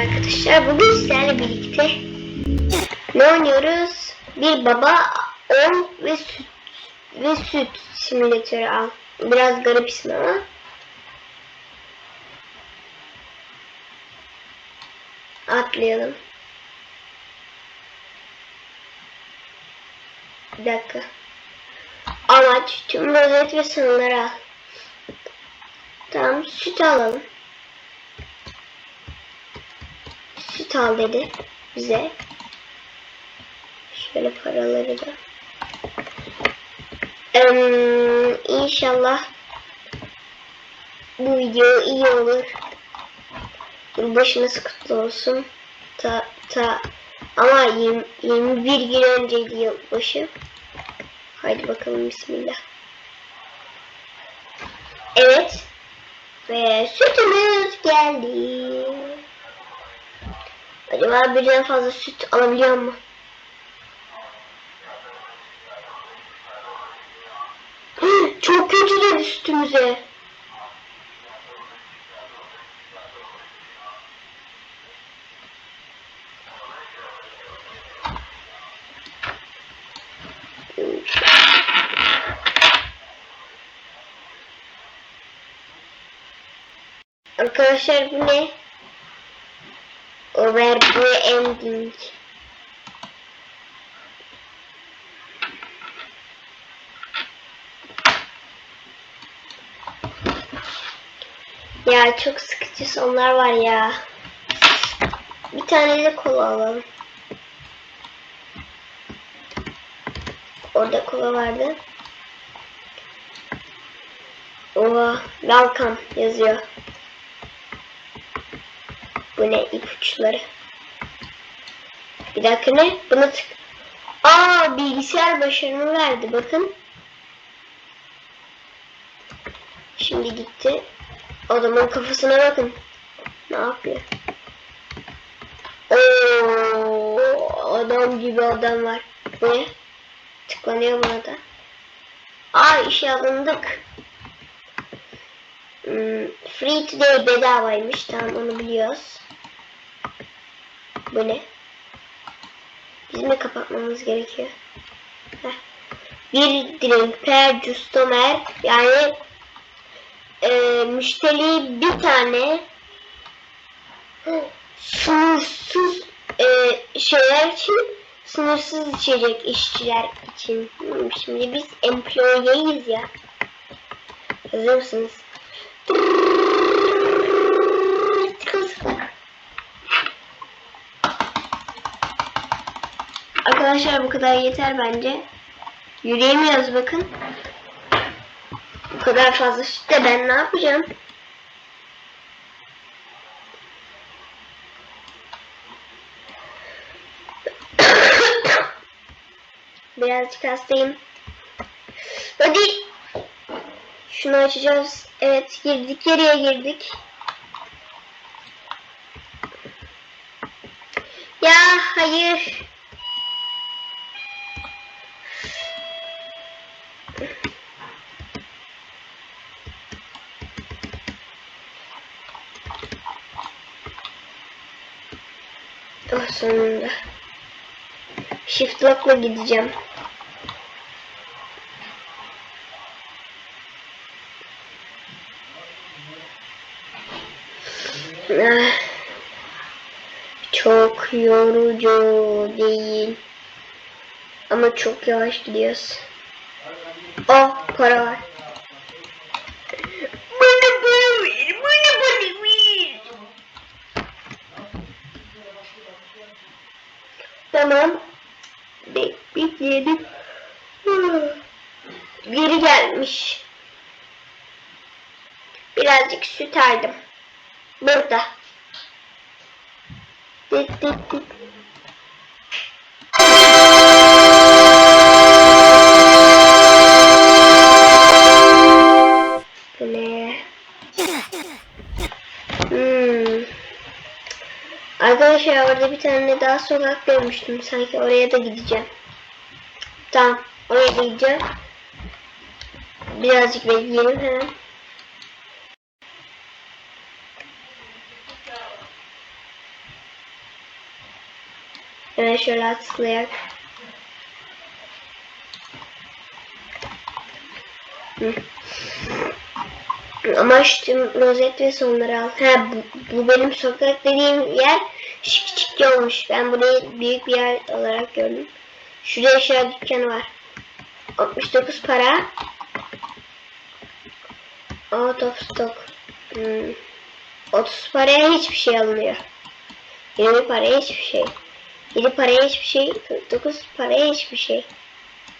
arkadaşlar. Bugün sizlerle birlikte ne oynuyoruz? Bir baba, on ve süt ve süt simülatörü al. Biraz garip ismi ama. Atlayalım. Bir dakika. Amaç tüm rozet ve sınırları al. Tamam süt alalım. Süt al dedi bize. Şöyle paraları da. Ee, inşallah bu video iyi olur. Yılbaşınız kutlu olsun. Ta, ta, ama 20, 21 gün önceydi yılbaşı. Haydi bakalım bismillah. Evet. Ve sütümüz geldi. Acaba birden fazla süt alabiliyor mu? Çok kötü dedi sütümüze. Arkadaşlar bu ne? Overending. Ya çok sıkıcı sonlar var ya. Bir tane de kola alalım. Orada kola vardı. Oha, welcome yazıyor. Bu ne ipuçları? Bir dakika ne? Buna tık. Aa bilgisayar başarımı verdi bakın. Şimdi gitti. Adamın kafasına bakın. Ne yapıyor? Oo, adam gibi adam var. Ne? Tıklanıyor buna da. Aa işe alındık. Hmm, free today bedavaymış. Tamam onu biliyoruz. Bu ne? Bizim mi kapatmamız gerekiyor? Heh. Bir drink per customer yani e, müşteri bir tane sınırsız e, şeyler için sınırsız içecek işçiler için. Şimdi biz employee'yiz ya. Hazır mısınız? Arkadaşlar bu kadar yeter bence. Yürüyemiyoruz bakın. Bu kadar fazla sütte ben ne yapacağım? Birazcık hastayım. Hadi. Şunu açacağız. Evet girdik. Geriye girdik. Ya hayır. Oh sonunda. Shift lock'la gideceğim. Ah, Çok yorucu değil. Ama çok yavaş gidiyoruz. Oh para var. Bana para ver, bana para ver. Tamam. Bek bekleyelim. Geri gelmiş. Birazcık süt aldım. Burada. Dit dit dit. Arkadaşlar orada bir tane daha sokak görmüştüm. Sanki oraya da gideceğim. Tamam. Oraya gideceğim. Birazcık bekleyelim hemen. Hemen şöyle tıklayak. Hı. Tüm rozet ve sonları al. Ha bu, bu benim sokak dediğim yer şık olmuş. Ben burayı büyük bir yer olarak gördüm. Şurada eşya dükkanı var. 69 para. Out of stock. Hmm. 30 paraya hiçbir şey alınıyor. 20 paraya hiçbir şey. 7 paraya hiçbir şey. 49 paraya hiçbir şey.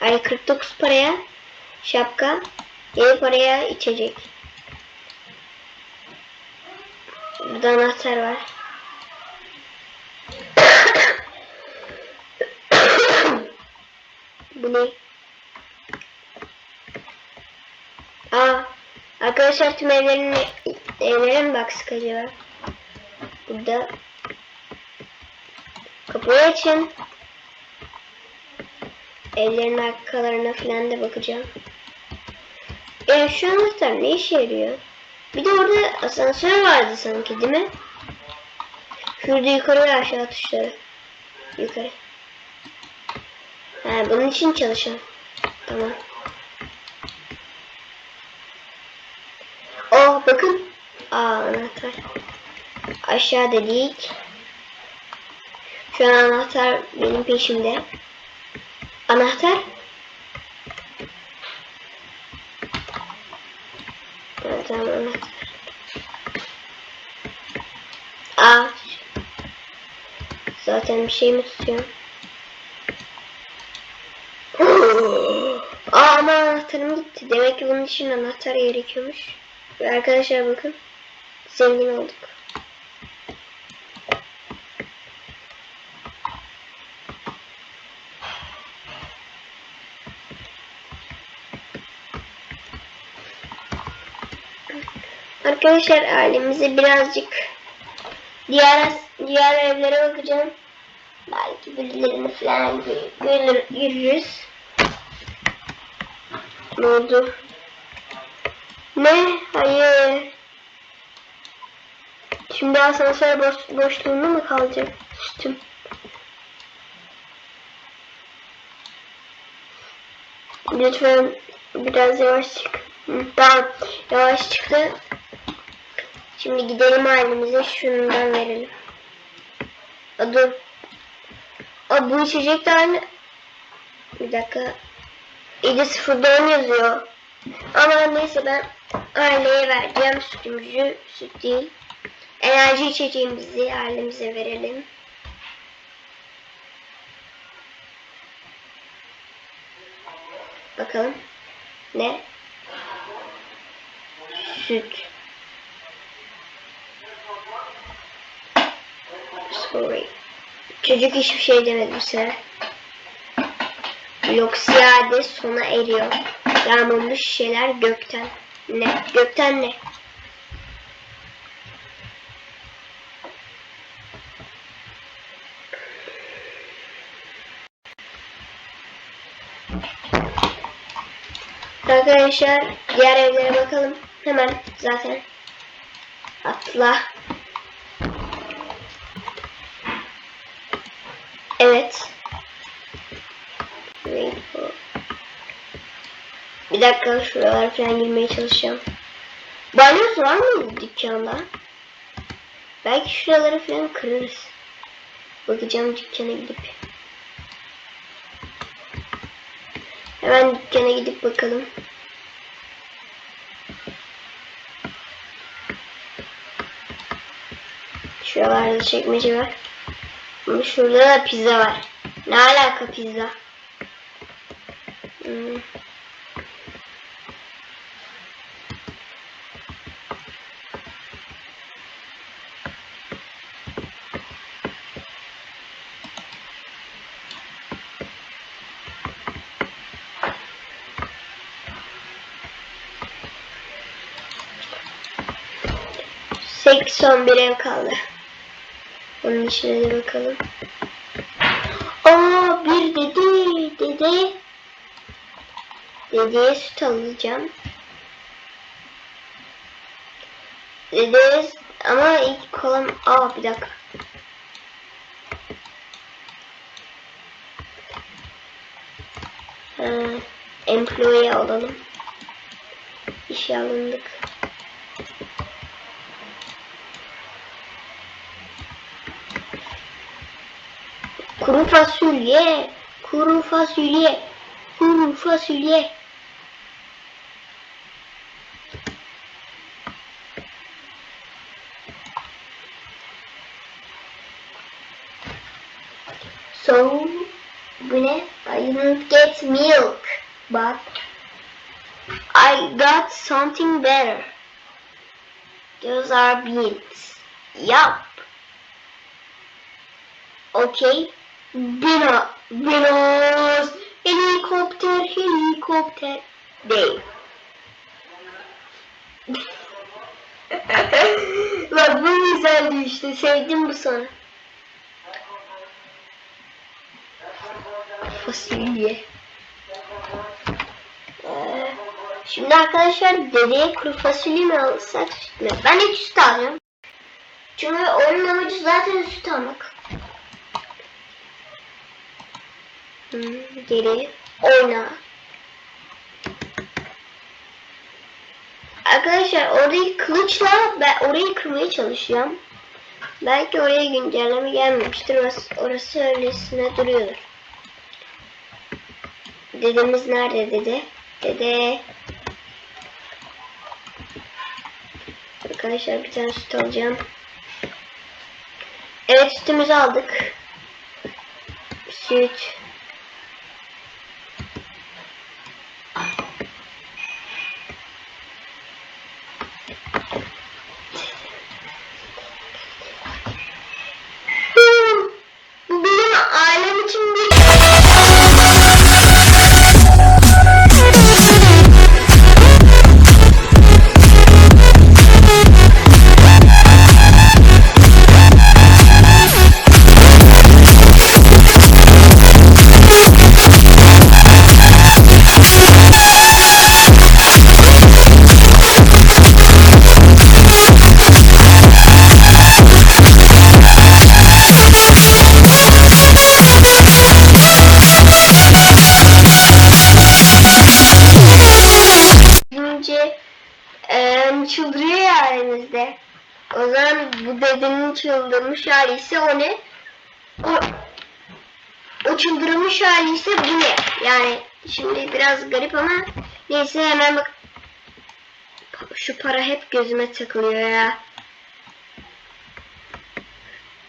Ay 49 paraya şapka. 7 paraya içecek. Burada anahtar var. Bu ne? Aa, arkadaşlar tüm evlerin evlere mi baksak acaba? Burada kapıyı açın. Evlerin arkalarına falan da bakacağım. Ya şu anahtar ne işe yarıyor? Bir de orada asansör vardı sanki değil mi? Şurada yukarı ve aşağı tuşları. Yukarı. Ha, bunun için çalışan. Tamam. Oh bakın. Aa anahtar. Aşağı dedik. Şu an anahtar benim peşimde. Anahtar. Evet, anahtar. Aa. Zaten bir şey mi tutuyorum? Aa ama anahtarım gitti. Demek ki bunun için anahtar gerekiyormuş. Arkadaşlar bakın. Zengin olduk. Arkadaşlar ailemize birazcık diğer diğer evlere bakacağım. Belki birilerini falan görür, görürüz. Ne oldu? Ne? Hayır. Şimdi asansör boş, boşluğunda mı kalacak? Üstüm. Lütfen biraz yavaş çık. Tamam. Yavaş çıktı. Şimdi gidelim halimize şundan verelim. A, dur. A, bu içecek de aynı. Bir dakika. 7.0'da 10 yazıyor. Ama neyse ben aileye vereceğim sütümüzü. Süt değil. Enerji içeceğimizi ailemize verelim. Bakalım. Ne? Süt. Sorry. Çocuk hiçbir şey demedi sefer. Loksiyade sona eriyor. Yağmurlu şişeler gökten. Ne? Gökten ne? Arkadaşlar diğer evlere bakalım. Hemen zaten. Atla. Bir dakika şuralara falan girmeye çalışacağım. Balyoz var mı dükkanda? Belki şuraları falan kırarız. Bakacağım dükkana gidip. Hemen dükkana gidip bakalım. Şuralarda çekmece var. Ama şurada da pizza var. Ne alaka pizza? Hmm. Son bir ev kaldı. Onun içine de bakalım. Aa bir dedi dedi. Dedeye süt alacağım. Dede ama ilk kolam aa bir dakika. Ee, employee olalım. İşe alındık. Kuru fasulye, kuru fasulye, kuru fasulye. So, ne? I didn't get milk, but I got something better. Those are beans. Yup. Okay. Bino, binos. Helikopter, helikopter. Değil. Bak bu güzeldi işte. Sevdim bu sana. Fasulye. Ee, şimdi arkadaşlar dedeye kuru fasulye mi alsak süt mü? Ben hiç süt alacağım. Çünkü onun amacı zaten süt almak. Hmm, geri oyna. Arkadaşlar orayı kılıçla ben orayı kırmaya çalışıyorum. Belki oraya güncelleme gelmemiştir. Orası, orası öylesine duruyordur. Dedemiz nerede dede? Dede. Arkadaşlar bir tane süt alacağım. Evet sütümüzü aldık. Süt. Dedenin çıldırmış hali ise o ne? O, o çıldırmış hali ise bu ne? Yani şimdi biraz garip ama neyse hemen bak. Şu para hep gözüme takılıyor ya.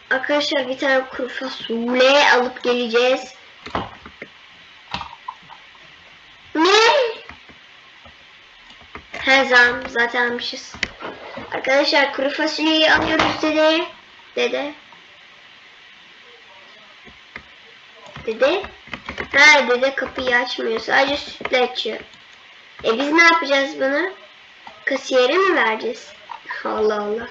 Arkadaşlar bir tane kuru fasulye alıp geleceğiz. Ne? Her zaman zaten almışız. Arkadaşlar kuru fasulyeyi alıyoruz dede. Dede. Dede. Ha dede kapıyı açmıyor. Sadece sütle açıyor. E biz ne yapacağız bunu? Kasiyere mi vereceğiz? Allah Allah.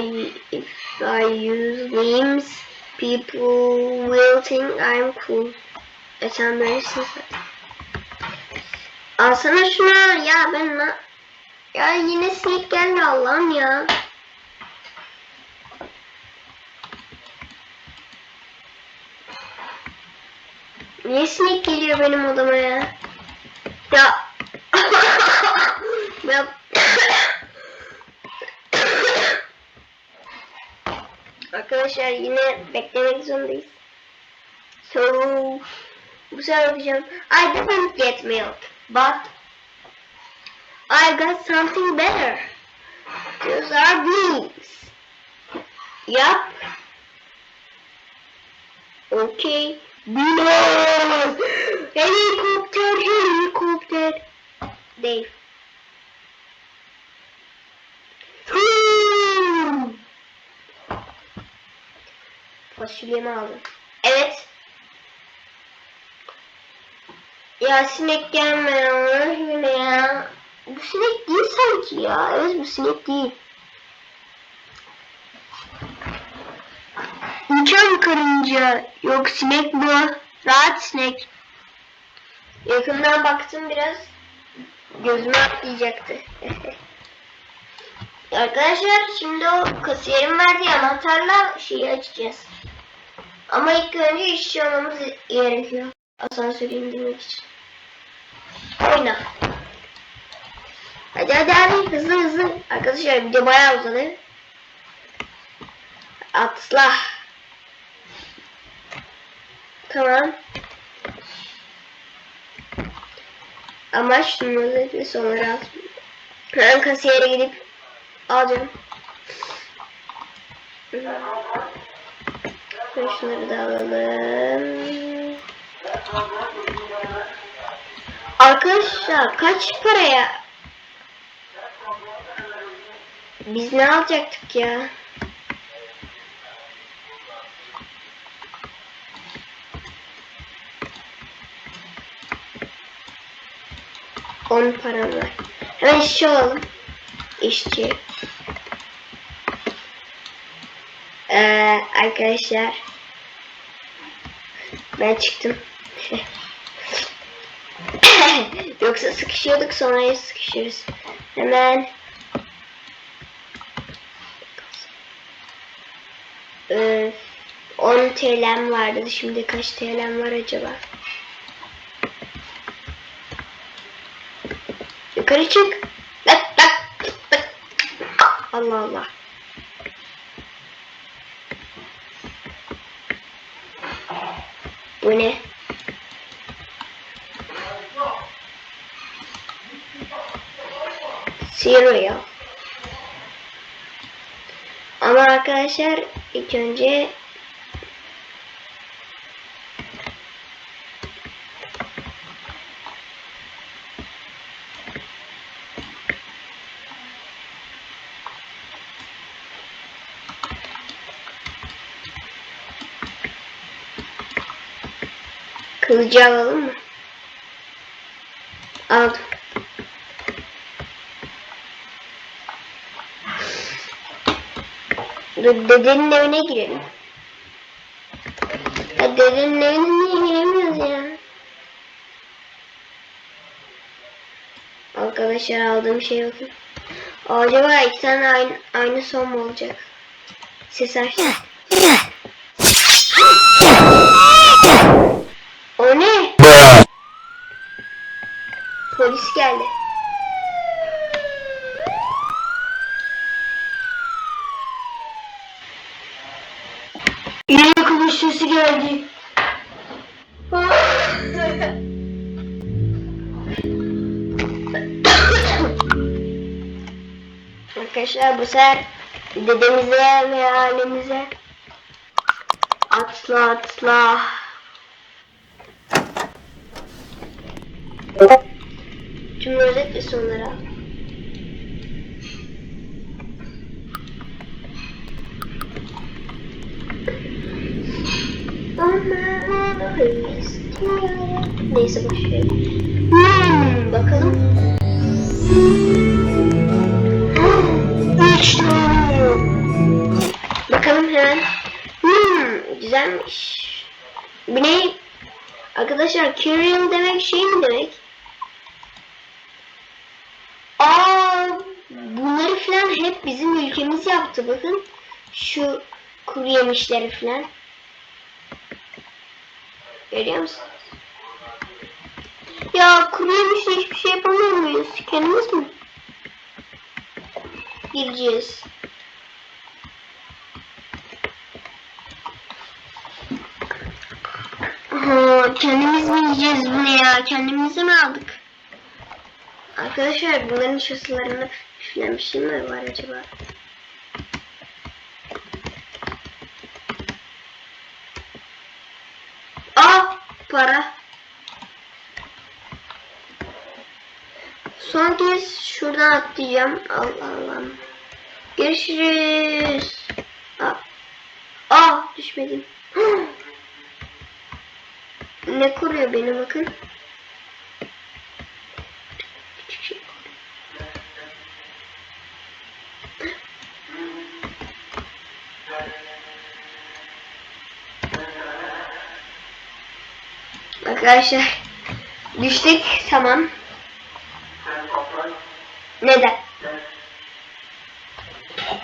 I, if I use names, people will think I'm cool. E sen böylesin zaten. Alsana şunu ya ben na... Ya yine sinek geldi Allah'ım ya. Niye sinek geliyor benim odama ya? Ya. ya. Arkadaşlar yine beklemek zorundayız. So, bu sefer okuyacağım. I didn't get milk, but I got something better. Those are beans. Yup. Okay. Beans. Helicopter, helicopter. Dave. Fasulyemi aldım. Evet. Ya sinek gelmiyor yine ya. Bu sinek değil sanki ya. Evet bu sinek değil. Uçan karınca. Yok sinek bu. Rahat sinek. Yakından baktım biraz. Gözüme atlayacaktı. Arkadaşlar şimdi o kasiyerin verdiği anahtarla şeyi açacağız. Ama ilk önce işçi olmamız gerekiyor. Asansörü indirmek için. Oyna. Hadi hadi hadi hızlı hızlı. Arkadaşlar video bayağı uzadı. Atla. Tamam. Ama şunları bir sonra al. Ben kasiyere gidip alacağım. Ben şunları da alalım. Arkadaşlar kaç paraya? Biz ne alacaktık ya? On param var. Hemen işçi olalım. İşçi. Ee, arkadaşlar. Ben çıktım. Yoksa sıkışıyorduk sonra sıkışırız. Hemen. Ee, 10 TL'm vardı. Şimdi kaç TL'm var acaba? Yukarı çık. Allah Allah. Bu ne? Cereal. Ama arkadaşlar ilk önce kılıcı alalım mı? Aldım. Dur dedenin evine girelim. Ya dedenin evine niye giremiyoruz ya? Arkadaşlar aldığım şey bakın. Acaba iki tane aynı, aynı son mu olacak? Ses aç. o ne? Polis geldi. Geldi. Arkadaşlar bu sefer dedemize ve ailemize atla atla. Tüm özet ve sonlara. Neyse ver. Hmm, bakalım. Üç tane. Bakalım hemen. Hmm, güzelmiş. Bu ne? Arkadaşlar Kyrian demek şey mi demek? Aa, bunları falan hep bizim ülkemiz yaptı bakın. Şu kuru yemişleri falan. Görüyor musun? Ya kuru yemişle hiçbir şey yapamıyor muyuz? Kendimiz mi? Gireceğiz. Aha, kendimiz mi yiyeceğiz bunu ya? Kendimize mi aldık? Arkadaşlar bunların bir şey mi var acaba? Aa para. Son kez şuradan atlayacağım. Allah Allah. Görüşürüz. Aa, Aa düşmedim. ne koruyor beni bakın. Küçük şey. Arkadaşlar düştük tamam. Neden?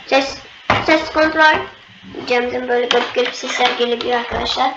Ses ses kontrol. Cem'den böyle garip garip sesler gelebiliyor arkadaşlar.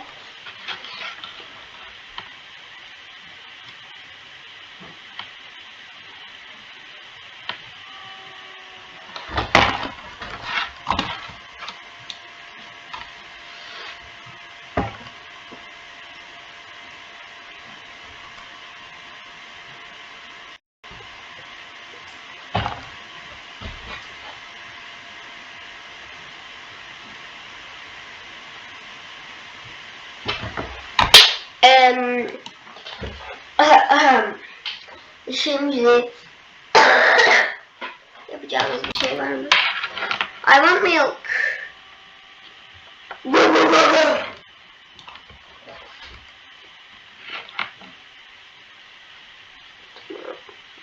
Var mı? I want milk.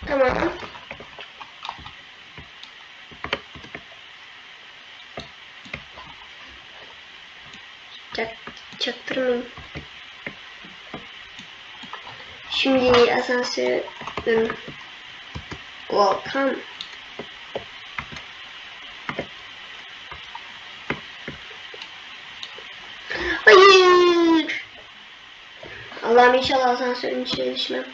Tamam. Çak, çaktırmayın. Şimdi asansör ürün. Welcome. Hayır. Allah'ım inşallah asansörün içine düşmem.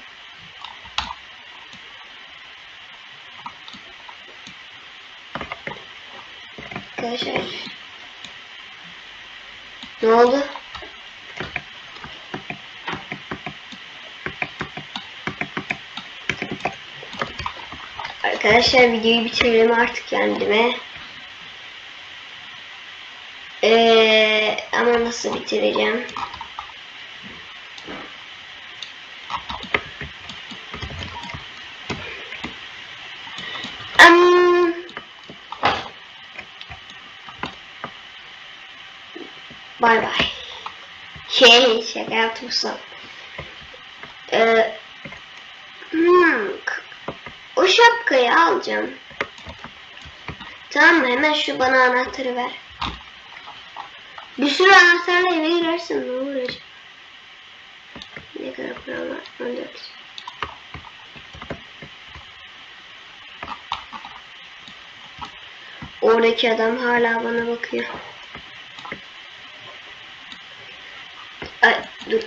Arkadaşlar. Ne oldu? Arkadaşlar videoyu bitirelim artık kendime. Ee, ama nasıl bitireceğim? Am, Bay bay. Şey şaka yaptım son. Ee, hmm, k- o şapkayı alacağım. Tamam mı? Hemen şu bana anahtarı ver. Bir sürü anahtarla eve girersin ne olacak? Ne kadar param var? 14. Oradaki adam hala bana bakıyor. Ay dur.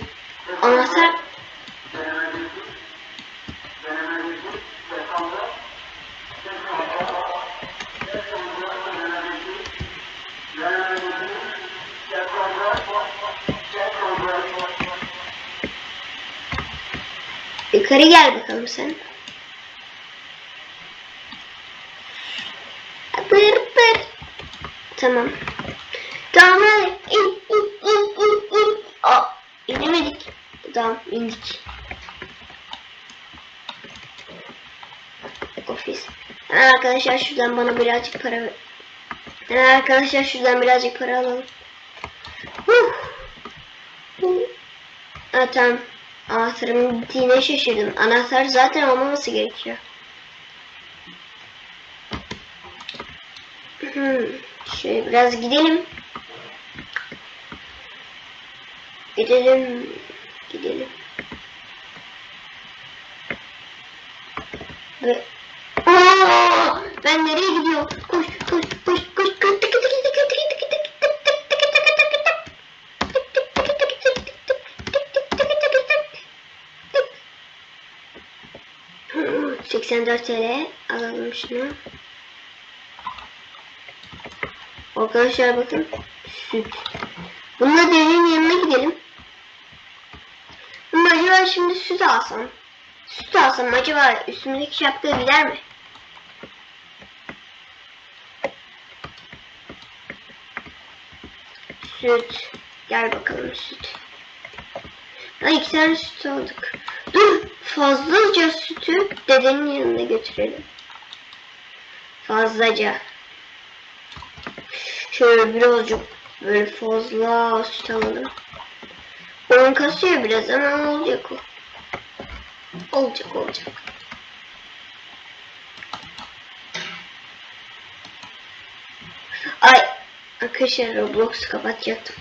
Anahtar yukarı gel bakalım sen. Pır pır. Tamam. Tamam hadi. İn in in in. Aa, inemedik. Tamam indik. Ofis. Ha, arkadaşlar şuradan bana birazcık para ver. Ha, arkadaşlar şuradan birazcık para alalım. Huh. Huh. Ha, tamam. Anahtarımın bittiğine şaşırdım. Anahtar zaten olmaması gerekiyor. Şöyle biraz gidelim. Gidelim. Gidelim. Ve Aa! ben nereye gidiyorum? Koş 84 TL alalım şunu. Arkadaşlar bakın süt. Bununla dedenin yanına gidelim. Ama acaba şimdi süt alsam. Süt alsam acaba üstümdeki şapka gider mi? Süt. Gel bakalım süt. Ha iki tane süt aldık. Fazlaca sütü dedenin yanına götürelim. Fazlaca. Şöyle birazcık böyle fazla süt alalım. Oyun kasıyor biraz ama olacak o. Olacak olacak. Ay arkadaşlar Roblox kapatacaktım.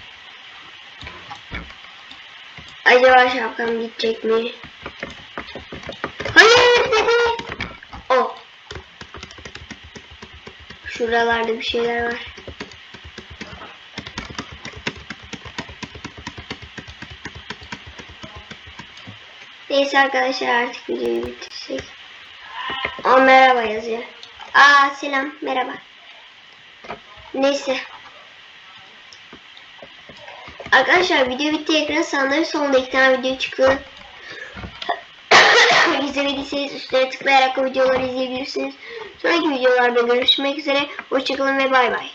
Acaba şapkam gidecek mi? Hayır dedi. O. Şuralarda bir şeyler var. Neyse arkadaşlar artık videoyu bitirsek. Aa merhaba yazıyor. Aa selam merhaba. Neyse. Arkadaşlar video bitti ekran sağında ve solunda iki tane video çıktı. İzlemediyseniz üstüne tıklayarak o videoları izleyebilirsiniz. Sonraki videolarda görüşmek üzere. Hoşçakalın ve bay bay.